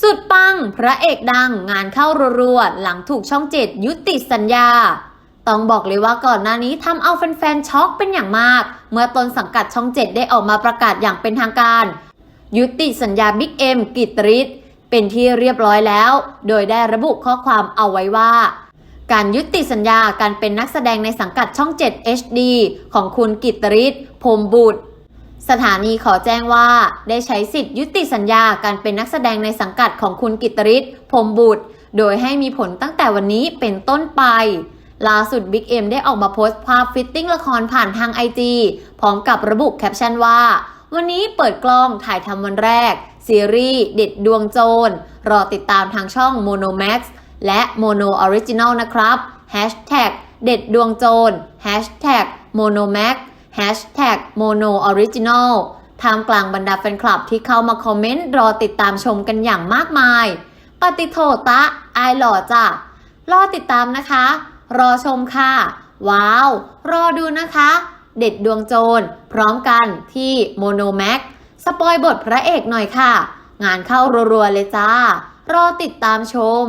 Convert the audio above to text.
สุดปัง พระเอกดังงานเข้ารัวๆ หลังถูกช่องเจ็ดยุติสัญญา ต้องบอกเลยว่าก่อนหน้านี้ทำเอาแฟนๆช็อกเป็นอย่างมาก เมื่อตนสังกัดช่องเจ็ดได้ออกมาประกาศอย่างเป็นทางการ ยุติสัญญาบิ๊กเอ็มกิตริศเป็นที่เรียบร้อยแล้ว โดยได้ระบุข้อความเอาไว้ว่า การยุติสัญญาการเป็นนักแสดงในสังกัดช่อง 7 HD ของคุณกิตริศพมบุตร สถานีขอแจ้งว่าได้ใช้สิทธิยุติสัญญาการเป็นนักแสดงในสังกัดของคุณกิตริศพรมบุตร โดยให้มีผลตั้งแต่วันนี้เป็นต้นไป ล่าสุดบิ๊กเอ็มได้ออกมาโพสต์ภาพฟิตติ้งละครผ่านทางไอจีพร้อมกับระบุแคปชั่นว่า วันนี้เปิดกล้องถ่ายทำวันแรก ซีรีส์เด็ดดวงโจร รอติดตามทางช่อง Mono Max และ Mono Original นะครับ Hashtag เด็ดดวงโจร Hashtag Mono Max Hashtag Mono Original ท่ามกลางบรรดาแฟนคลับที่เข้ามาคอมเมนต์รอติดตามชมกันอย่างมากมาย ปฏิโทตะอายหล่อจ้ะ รอติดตามนะคะ รอชมค่ะ ว้าว รอดูนะคะ เด็ดดวงโจร พร้อมกันที่โมโนแม็กสปอยบทพระเอกหน่อยค่ะ งานเข้ารัวๆเลยจ้า รอติดตามชม